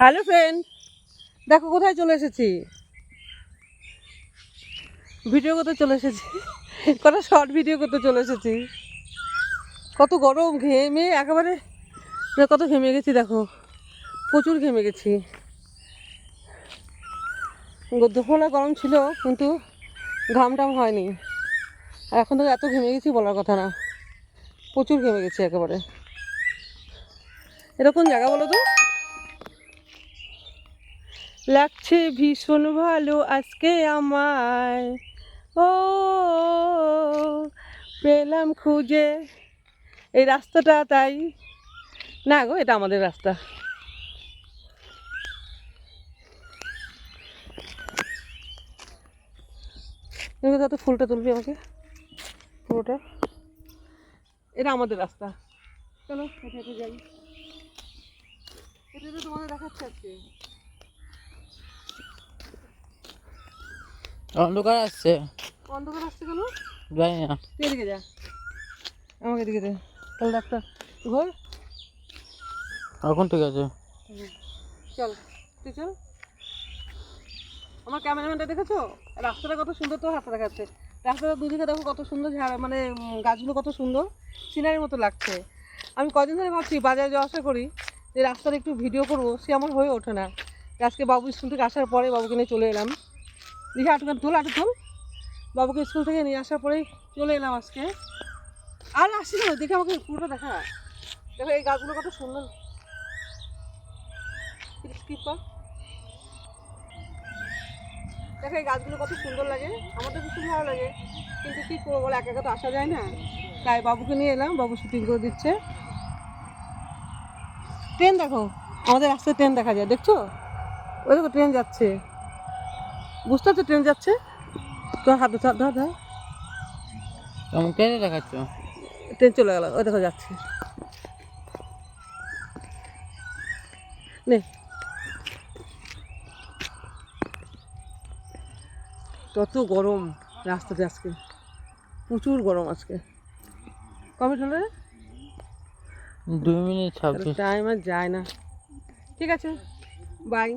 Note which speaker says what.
Speaker 1: Hello friend, দেখো কোথায় চলে এসেছি। ভিডিও করতে চলে এসেছি। কটা শর্ট ভিডিও করতে চলে এসেছি। কত গরম, ঘেমে একেবারে কত ঘেমে গেছি, দেখো। প্রচুর ঘেমে গেছি। দুপুরবেলা গরম ছিল, কিন্তু ঘাম টাম হয়নি। আর এখন তো এত ঘেমে গেছি বলার কথা না। প্রচুর ঘেমে গেছি একেবারে। এরকম জায়গা বলো তো? লাগছে ভীষণ ভালো আজকে আমায়। ও, পেলাম খুঁজে। এই রাস্তাটা তাই। না গো, এটা আমাদের রাস্তা। এবার তো ফুলটা তুলবি আমাকে? পুরোটা? এটা আমাদের রাস্তা। চলো যাই। এটা তো তোমাদের দেখাচ্ছে আজকে।
Speaker 2: অন্ধকার আসছে
Speaker 1: অন্ধকার আসছে কেন?
Speaker 2: জানি না।
Speaker 1: তুই এদিকে যা। আমাকে এদিকে দে। তাহলে ডাক্তার। ঘর।
Speaker 2: এখন ঠিক আছে।
Speaker 1: চল। তুই চল। আমার ক্যামেরাম্যানটা দেখেছ? রাস্তাটা কত সুন্দর তো হাতে দেখাচ্ছে। রাস্তাটা দুদিকে দেখো কত সুন্দর ঝাড় মানে গাছগুলো কত সুন্দর। সিনারির মতো লাগছে। আমি কদিন ধরে ভাবছি বাজারে যাওয়া আসা করি যে রাস্তার একটু ভিডিও করব সে আমার হয়ে ওঠে না। আজকে বাবু স্কুল থেকে আসার পরে বাবুকে নিয়ে চলে এলাম। দেখি আটু তোল আটু তোল বাবুকে স্কুল থেকে নিয়ে আসার পরেই চলে এলাম আজকে। আর আসছি না, দেখে আমাকে পুরোটা দেখা। দেখো, এই গাছগুলো কত সুন্দর। স্কিপ কর। দেখো, এই গাছগুলো কত সুন্দর লাগে। আমার তো ভীষণ ভালো লাগে। কিন্তু কী করব বলে, একা তো আসা যায় না। তাই বাবুকে নিয়ে এলাম, বাবু শুটিং করে দিচ্ছে। ট্রেন দেখো, আমাদের রাস্তায় ট্রেন দেখা যায়, দেখছ? ওই দেখো, ট্রেন যাচ্ছে। বুঝতে পারছ ট্রেন যাচ্ছে? তোর হাতে ধর ধর ধর
Speaker 2: কেমন কেটে দেখাচ্ছ?
Speaker 1: ট্রেন চলে গেল ওই দেখো যাচ্ছে। নে। কত গরম রাস্তাতে আজকে। প্রচুর গরম আজকে। কবে চলে রে?
Speaker 2: দুই মিনিট
Speaker 1: টাইম আর যায় না। ঠিক আছে বাই